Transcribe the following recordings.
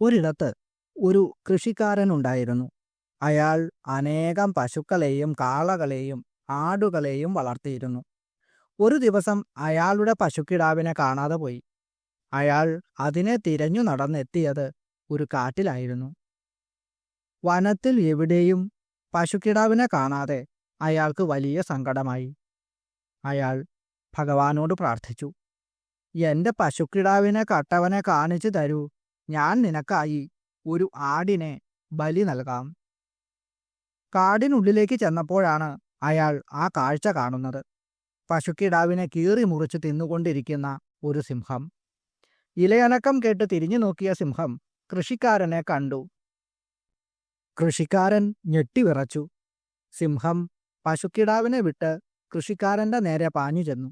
ഒരിടത്ത് ഒരു കൃഷിക്കാരനുണ്ടായിരുന്നു. അയാൾ അനേകം പശുക്കളെയും കാളകളെയും ആടുകളെയും വളർത്തിയിരുന്നു. ഒരു ദിവസം അയാളുടെ പശുക്കിടാവിനെ കാണാതെ പോയി. അയാൾ അതിനെ തിരഞ്ഞു നടന്നെത്തിയത് ഒരു കാട്ടിലായിരുന്നു. വനത്തിൽ എവിടെയും പശുക്കിടാവിനെ കാണാതെ അയാൾക്ക് വലിയ സങ്കടമായി. അയാൾ ഭഗവാനോട് പ്രാർത്ഥിച്ചു എന്റെ പശുക്കിടാവിനെ കട്ടവനെ കാണിച്ചു തരൂ. ഞാൻ നിനക്കായി ഒരു ആടിനെ ബലി നൽകാം. കാടിനുള്ളിലേക്ക് ചെന്നപ്പോഴാണ് അയാൾ ആ കാഴ്ച കാണുന്നത്. പശുക്കിടാവിനെ കീറി മുറിച്ച് തിന്നുകൊണ്ടിരിക്കുന്ന ഒരു സിംഹം. ഇലയനക്കം കേട്ട് തിരിഞ്ഞു നോക്കിയ സിംഹം കൃഷിക്കാരനെ കണ്ടു. കൃഷിക്കാരൻ ഞെട്ടിവിറച്ചു സിംഹം പശുക്കിടാവിനെ വിട്ട് കൃഷിക്കാരന്റെ നേരെ പാഞ്ഞു ചെന്നു.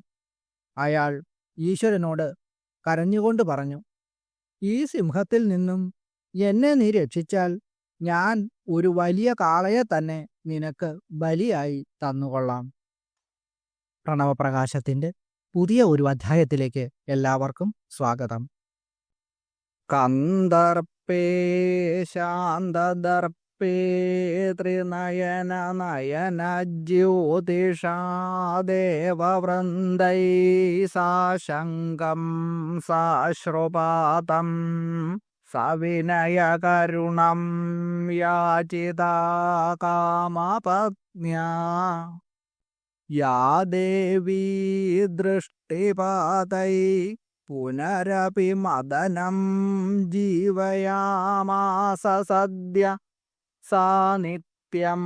അയാൾ ഈശ്വരനോട് കരഞ്ഞുകൊണ്ട് പറഞ്ഞു ഈ സിംഹത്തിൽ നിന്നും എന്നെ നീ രക്ഷിച്ചാൽ ഞാൻ ഒരു വലിയ കാളയെ തന്നെ നിനക്ക് ബലിയായി തന്നുകൊള്ളാം. പ്രണവപ്രകാശത്തിന്റെ പുതിയ ഒരു അധ്യായത്തിലേക്ക് എല്ലാവർക്കും സ്വാഗതം. കന്ദർപ്പേ ശാന്തദർപ്പേ ത്രിനയന നയന ജ്യോതിഷാ ദേവവൃന്ദൈ സാശങ്കം സാശ്രുപാതം സവിനയകരുണം യാചിതാ കാമപത്ന്യാ യാ ദേവീ ദൃഷ്ടിപാതൈ പുനരപി മദനം ജീവയാമാസ സദ്യ സാ നിത്യം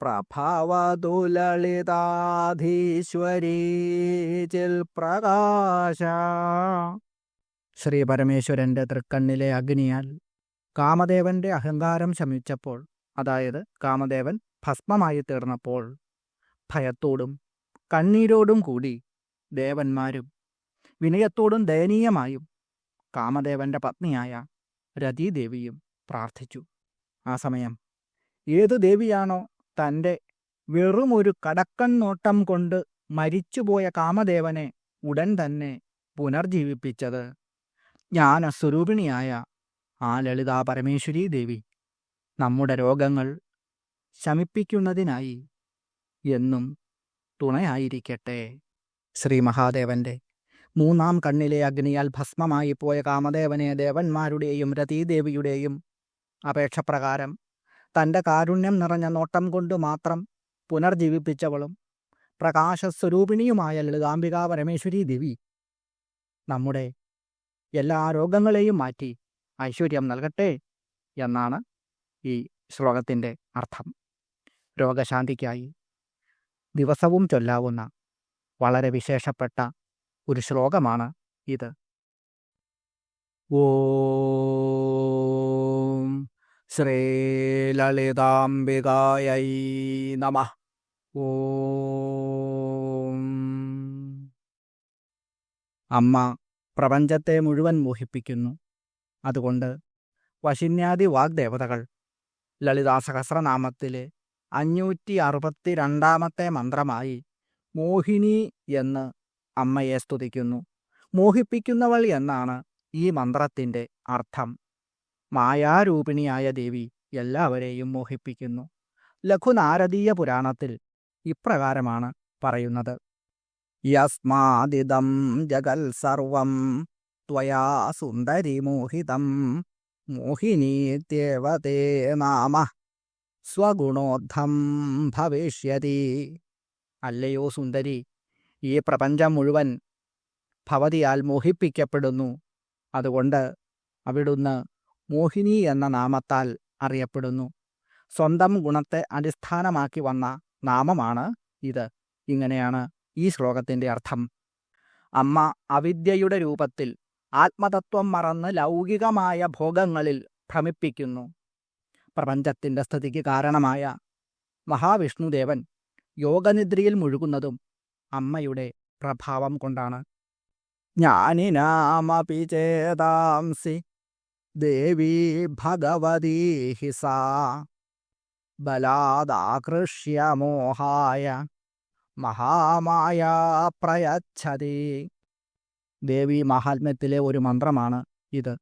പ്രഭാവതുലളിതാധീശ്വരീചിൽ പ്രഭവതു ചിൽ പ്രകാശ. ശ്രീ പരമേശ്വരന്റെ തൃക്കണ്ണിലെ അഗ്നിയാൽ കാമദേവന്റെ അഹങ്കാരം ശമിച്ചപ്പോൾ അതായത് കാമദേവൻ ഭസ്മമായി തീർന്നപ്പോൾ ഭയത്തോടും കണ്ണീരോടും കൂടി ദേവന്മാരും വിനയത്തോടും ദയനീയമായും കാമദേവന്റെ പത്നിയായ രതീദേവിയും പ്രാർത്ഥിച്ചു. ആ സമയം ഏതു ദേവിയാണോ തന്റെ വെറുമൊരു കടക്കൻ നോട്ടം കൊണ്ട് മരിച്ചുപോയ കാമദേവനെ ഉടൻ തന്നെ പുനർജീവിപ്പിച്ചത് ജ്ഞാനസ്വരൂപിണിയായ ആ ലളിതാ പരമേശ്വരി ദേവി നമ്മുടെ രോഗങ്ങൾ ശമിപ്പിക്കുന്നതിനായി എന്നും തുണയായിരിക്കട്ടെ ശ്രീ മഹാദേവന്റെ മൂന്നാം കണ്ണിലെ അഗ്നിയാൽ ഭസ്മമായി പോയ കാമദേവനെ ദേവന്മാരുടെയും രതീദേവിയുടെയും അപേക്ഷപ്രകാരം തന്റെ കാരുണ്യം നിറഞ്ഞ നോട്ടം കൊണ്ട് മാത്രം പുനർജീവിപ്പിച്ചവളും പ്രകാശസ്വരൂപിണിയുമായ ലളിതാംബിക പരമേശ്വരി ദേവി. നമ്മുടെ എല്ലാ രോഗങ്ങളെയും മാറ്റി ഐശ്വര്യം നൽകട്ടെ എന്നാണ് ഈ ശ്ലോകത്തിന്റെ അർത്ഥം. രോഗശാന്തിക്കായി ദിവസവും ചൊല്ലാവുന്ന വളരെ വിശേഷപ്പെട്ട ഒരു ശ്ലോകമാണ് ഇത്. ഓം ശ്രീലളിതാംബികായൈ നമ. ഓം അമ്മ പ്രപഞ്ചത്തെ മുഴുവൻ മോഹിപ്പിക്കുന്നു. അതുകൊണ്ട് വശിന്യാദി വാഗ്ദേവതകൾ ലളിതാസഹസ്രനാമത്തിലെ അഞ്ഞൂറ്റി അറുപത്തി രണ്ടാമത്തെ മന്ത്രമായി മോഹിനി എന്ന് അമ്മയെ സ്തുതിക്കുന്നു. മോഹിപ്പിക്കുന്നവൾ എന്നാണ് ഈ മന്ത്രത്തിന്റെ അർത്ഥം. മായാരൂപിണിയായ ദേവി എല്ലാവരെയും മോഹിപ്പിക്കുന്നു. ലഘുനാരദീയ പുരാണത്തിൽ ഇപ്രകാരമാണ് പറയുന്നത്. യസ്മാദിദം ജഗൽ സർവം ത്വയാ സുന്ദരി മോഹിതം മോഹിനീത്യവതേ നാമ സ്വഗുണോദ്ധം ഭവിഷ്യതി. അല്ലയോ സുന്ദരി ഈ പ്രപഞ്ചം മുഴുവൻ ഭവതിയാൽ മോഹിപ്പിക്കപ്പെടുന്നു. അതുകൊണ്ട് അവിടുന്ന് മോഹിനി എന്ന നാമത്താൽ അറിയപ്പെടുന്നു. സ്വന്തം ഗുണത്തെ അടിസ്ഥാനമാക്കി വന്ന നാമമാണ് ഇത്. ഇങ്ങനെയാണ് ഈ ശ്ലോകത്തിന്റെ അർത്ഥം. അമ്മ അവിദ്യയുടെ രൂപത്തിൽ ആത്മതത്വം മറന്ന് ലൗകികമായ ഭോഗങ്ങളിൽ ഭ്രമിപ്പിക്കുന്നു. പ്രപഞ്ചത്തിന്റെ സ്ഥിതിക്ക് കാരണമായ മഹാവിഷ്ണുദേവൻ യോഗനിദ്രയിൽ മുഴുകുന്നതും അമ്മയുടെ പ്രഭാവം കൊണ്ടാണ്. ജ്ഞാനിനാമപി ചേതാംസി ദേവീ ഭഗവതീ സാ ബലാദാകൃഷ്യ മോഹായ മഹാമായ പ്രയച്ഛതി. ദേവി മഹാത്മ്യത്തിലെ ഒരു മന്ത്രമാണ് ഇത്.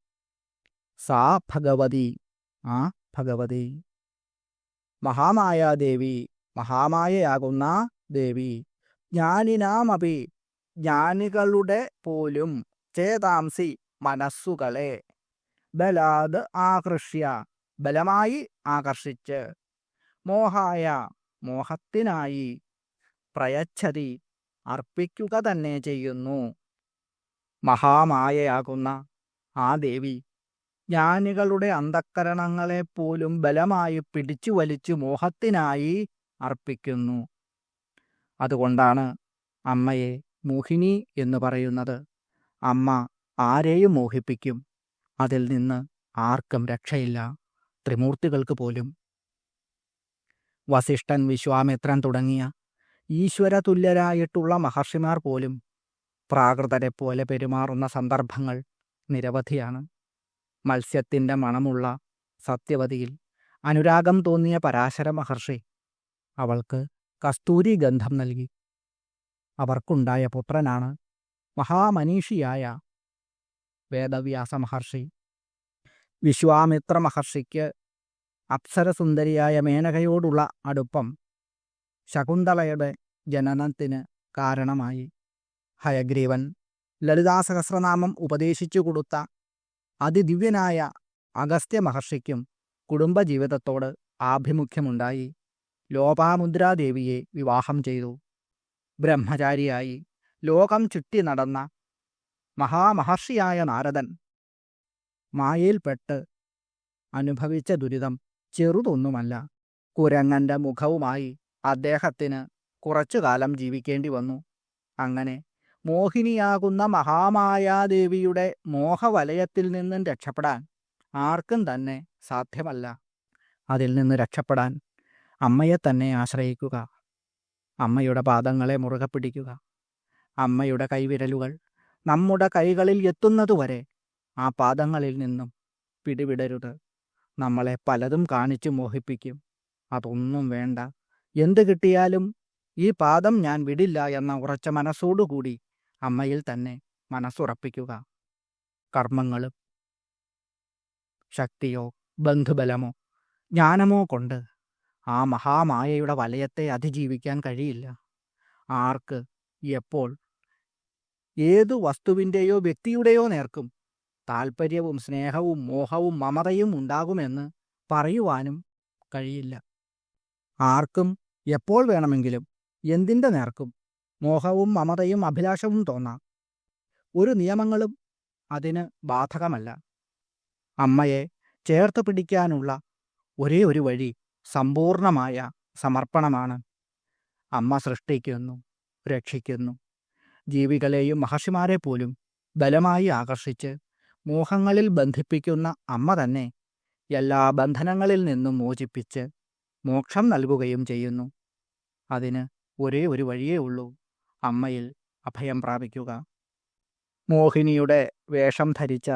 സാ ഭഗവതി ആ ഭഗവതി. മഹാമായ ദേവി മഹാമായയാകുന്ന ദേവി. ജ്ഞാനിനാമപി ജ്ഞാനികളുടെ പോലും ചേതാംസി മനസ്സുകളെ. ബലാത് ആകർഷ്യ ബലമായി ആകർഷിച്ച്. മോഹായ മോഹത്തിനായി പ്രയച്ഛതി അർപ്പിക്കുക തന്നെ ചെയ്യുന്നു. മഹാമായയാകുന്ന ആ ദേവി ജ്ഞാനികളുടെ അന്ധക്കരണങ്ങളെപ്പോലും ബലമായി പിടിച്ചു വലിച്ചു മോഹത്തിനായി അർപ്പിക്കുന്നു. അതുകൊണ്ടാണ് അമ്മയെ മോഹിനി എന്ന് പറയുന്നത്. അമ്മ ആരെയും മോഹിപ്പിക്കും? അതിൽ നിന്ന് ആർക്കും രക്ഷയില്ല. ത്രിമൂർത്തികൾക്ക് പോലും. വസിഷ്ഠൻ വിശ്വാമിത്രൻ തുടങ്ങിയ ഈശ്വരതുല്യരായിട്ടുള്ള മഹർഷിമാർ പോലും പ്രാകൃതരെ പോലെ പെരുമാറുന്ന സന്ദർഭങ്ങൾ നിരവധിയാണ്. മത്സ്യത്തിന്റെ മണമുള്ള സത്യവതിയിൽ അനുരാഗം തോന്നിയ പരാശര മഹർഷി അവൾക്ക് കസ്തൂരി ഗന്ധം നൽകി. അവർക്കുണ്ടായ പുത്രനാണ് മഹാമനീഷിയായ വേദവ്യാസ മഹർഷി. വിശ്വാമിത്ര മഹർഷിക്ക് അപ്സരസുന്ദരിയായ മേനകയോടുള്ള അടുപ്പം ശകുന്തളയുടെ ജനനത്തിന് കാരണമായി. ഹയഗ്രീവൻ ലളിതാസഹസ്രനാമം ഉപദേശിച്ചു കൊടുത്ത അതിദിവ്യനായ അഗസ്ത്യ മഹർഷിക്കും കുടുംബജീവിതത്തോട് ആഭിമുഖ്യമുണ്ടായി. ലോപാമുദ്രാദേവിയെ വിവാഹം ചെയ്തു. ബ്രഹ്മചാരിയായി ലോകം ചുറ്റി നടന്ന മഹാമഹർഷിയായ നാരദൻ മായയിൽപ്പെട്ട് അനുഭവിച്ച ദുരിതം ചെറുതൊന്നുമല്ല. കുരങ്ങന്റെ മുഖവുമായി അദ്ദേഹത്തിന് കുറച്ചുകാലം ജീവിക്കേണ്ടി വന്നു അങ്ങനെ മോഹിനിയാകുന്ന മഹാമായാദേവിയുടെ മോഹവലയത്തിൽ നിന്നും രക്ഷപ്പെടാൻ ആർക്കും തന്നെ സാധ്യമല്ല. അതിൽ നിന്ന് രക്ഷപ്പെടാൻ അമ്മയെ തന്നെ ആശ്രയിക്കുക. അമ്മയുടെ പാദങ്ങളെ മുറുകെ പിടിക്കുക. അമ്മയുടെ കൈവിരലുകൾ നമ്മുടെ കൈകളിൽ എത്തുന്നതുവരെ ആ പാദങ്ങളിൽ നിന്നും പിടിവിടരുത്. നമ്മളെ പലതും കാണിച്ചു മോഹിപ്പിക്കും. അതൊന്നും വേണ്ട. എന്ത് കിട്ടിയാലും ഈ പാദം ഞാൻ വിടില്ല എന്ന ഉറച്ച മനസ്സോടുകൂടി അമ്മയിൽ തന്നെ മനസ്സുറപ്പിക്കുക. കർമ്മങ്ങളും ശക്തിയോ ബന്ധുബലമോ ജ്ഞാനമോ കൊണ്ട് ആ മഹാമായയുടെ വലയത്തെ അതിജീവിക്കാൻ കഴിയില്ല. ആർക്ക്? എപ്പോൾ? ഏതു വസ്തുവിന്റെയോ വ്യക്തിയുടെയോ നേർക്കും. താൽപ്പര്യവും സ്നേഹവും മോഹവും മമതയും ഉണ്ടാകുമെന്ന് പറയുവാനും കഴിയില്ല. ആർക്കും എപ്പോൾ വേണമെങ്കിലും എന്തിന്റെ നേർക്കും? മോഹവും മമതയും അഭിലാഷവും തോന്നാം. ഒരു നിയമങ്ങളും അതിന് ബാധകമല്ല. അമ്മയെ ചേർത്ത് പിടിക്കാനുള്ള ഒരേ ഒരു വഴി സമ്പൂർണമായ സമർപ്പണമാണ്. അമ്മ സൃഷ്ടിക്കുന്നു രക്ഷിക്കുന്നു. ജീവികളെയും മഹർഷിമാരെ പോലും ബലമായി ആകർഷിച്ച് മോഹങ്ങളിൽ ബന്ധിപ്പിക്കുന്ന അമ്മ തന്നെ എല്ലാ ബന്ധനങ്ങളിൽ നിന്നും മോചിപ്പിച്ച് മോക്ഷം നൽകുകയും ചെയ്യുന്നു. അതിന് ഒരേ ഒരു വഴിയേ ഉള്ളൂ അമ്മയിൽ അഭയം പ്രാപിക്കുക. മോഹിനിയുടെ വേഷം ധരിച്ച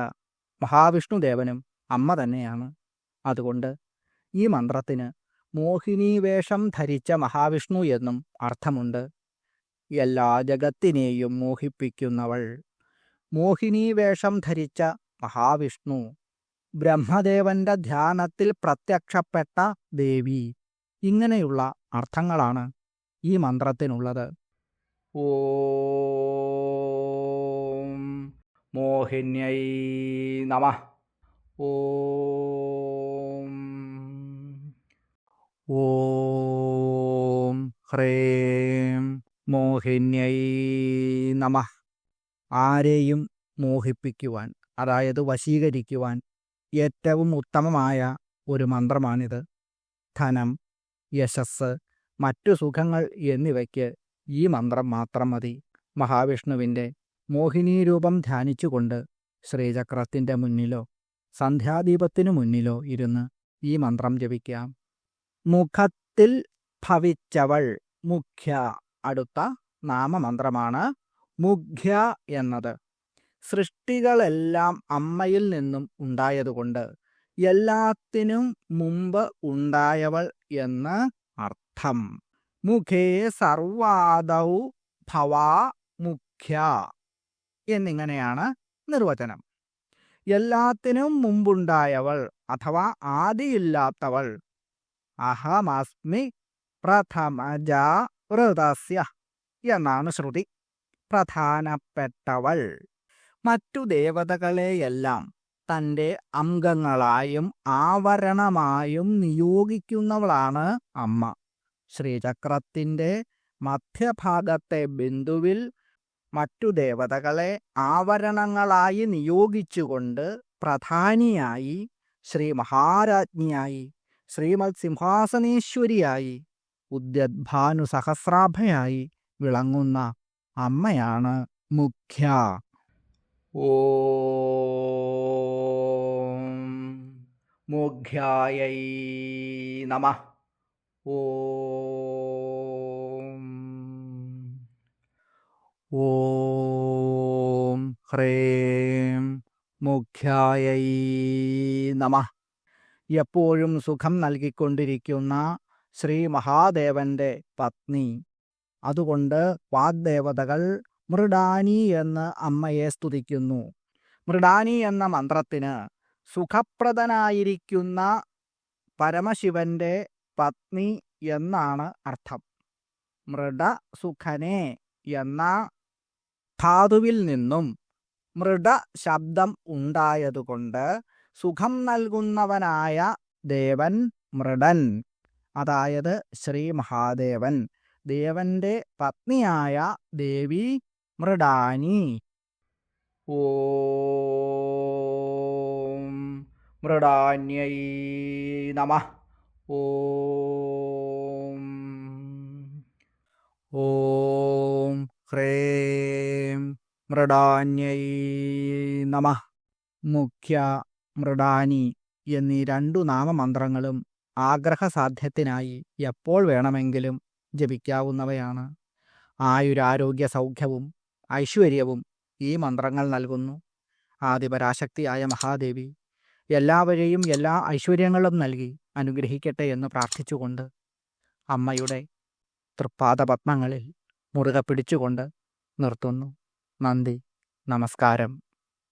മഹാവിഷ്ണുദേവനും അമ്മ തന്നെയാണ്. അതുകൊണ്ട് ഈ മന്ത്രത്തിന് മോഹിനി വേഷം ധരിച്ച മഹാവിഷ്ണു എന്നും അർത്ഥമുണ്ട്. എല്ലാ ജഗത്തിനെയും മോഹിപ്പിക്കുന്നവൾ. മോഹിനി വേഷം ധരിച്ച മഹാവിഷ്ണു. ബ്രഹ്മദേവന്റെ ധ്യാനത്തിൽ പ്രത്യക്ഷപ്പെട്ട ദേവി. ഇങ്ങനെയുള്ള അർത്ഥങ്ങളാണ് ഈ മന്ത്രത്തിനുള്ളത്. ഓ മോഹിന്യൈ നമ. ഓം ഓം ഹ്രേം മോഹിന്യൈ നമ. ആരെയും മോഹിപ്പിക്കുവാൻ അതായത് വശീകരിക്കുവാൻ ഏറ്റവും ഉത്തമമായ ഒരു മന്ത്രമാണിത്. ധനം യശസ് മറ്റു സുഖങ്ങൾ എന്നിവയ്ക്ക് ഈ മന്ത്രം മാത്രം മതി. മഹാവിഷ്ണുവിന്റെ മോഹിനീരൂപം ധ്യാനിച്ചുകൊണ്ട് ശ്രീചക്രത്തിന്റെ മുന്നിലോ സന്ധ്യാദീപത്തിനു മുന്നിലോ ഇരുന്ന് ഈ മന്ത്രം ജപിക്കാം. മുഖത്തിൽ ഭവിച്ചവൾ മുഖ്യ. അടുത്ത നാമമന്ത്രമാണ് മുഖ്യ എന്നത്. സൃഷ്ടികളെല്ലാം അമ്മയിൽ നിന്നും ഉണ്ടായതുകൊണ്ട് എല്ലാത്തിനും മുമ്പ് ഉണ്ടായവൾ എന്ന് അർത്ഥം. മുഖേ സർവാദൗ ഭവാ മുഖ്യ എന്നിങ്ങനെയാണ് നിർവചനം. എല്ലാത്തിനും മുമ്പുണ്ടായവൾ അഥവാ ആദിയില്ലാത്തവൾ അഹമസ്മി പ്രഥമജ ഋതസ്യ എന്നാണ് ശ്രുതി പ്രധാനപ്പെട്ടവൾ മറ്റു ദേവതകളെയെല്ലാം തന്റെ അംഗങ്ങളായും ആവരണമായും നിയോഗിക്കുന്നവളാണ് അമ്മ. ശ്രീചക്രത്തിന്റെ മധ്യഭാഗത്തെ ബിന്ദുവിൽ മറ്റു ദേവതകളെ ആവരണങ്ങളായി നിയോഗിച്ചുകൊണ്ട് പ്രധാനിയായി ശ്രീ മഹാരാജ്ഞിയായി ശ്രീമത് സിംഹാസനേശ്വരിയായി ഉദ്യദ്ഭാനു സഹസ്രാഭയായി വിളങ്ങുന്ന അമ്മയാണ് മുഖ്യ. ഓ മുഖ്യായൈ നമ. ഓ ഓം ഹ്രേം മുഖ്യായൈ നമ. എപ്പോഴും സുഖം നൽകിക്കൊണ്ടിരിക്കുന്ന ശ്രീ മഹാദേവന്റെ പത്നി. അതുകൊണ്ട് വാഗ്ദേവതകൾ മൃഡാനി എന്ന് അമ്മയെ സ്തുതിക്കുന്നു. മൃഡാനി എന്ന മന്ത്രത്തിന് സുഖപ്രദനായിരിക്കുന്ന പരമശിവന്റെ പത്നി എന്നാണ് അർത്ഥം. മൃഡ സുഖനെ എന്ന ധാതുവിൽ നിന്നും മൃഡ ശബ്ദം ഉണ്ടായതുകൊണ്ട് സുഖം നൽകുന്നവനായ ദേവൻ മൃഡൻ. അതായത് ശ്രീ മഹാദേവൻ. ദേവന്റെ പത്നിയായ ദേവി മൃഡാനി. ഓം മൃഡാന്യൈ നമ. ഓം ഓം ഹ്രേം മൃഡാന്യൈ നമ. മുഖ്യ മൃഡാനി എന്നീ രണ്ടു നാമമന്ത്രങ്ങളും ആഗ്രഹസാധ്യത്തിനായി എപ്പോൾ വേണമെങ്കിലും ജപിക്കാവുന്നവയാണ്. ആയുരാരോഗ്യ സൗഖ്യവും ഐശ്വര്യവും ഈ മന്ത്രങ്ങൾ നൽകുന്നു. ആദിപരാശക്തിയായ മഹാദേവി എല്ലാവരെയും എല്ലാ ഐശ്വര്യങ്ങളും നൽകി അനുഗ്രഹിക്കട്ടെ എന്ന് പ്രാർത്ഥിച്ചുകൊണ്ട് അമ്മയുടെ തൃപ്പാദപത്മങ്ങളിൽ മുറുകെ പിടിച്ചുകൊണ്ട് നിർത്തുന്നു. നന്ദി നമസ്കാരം.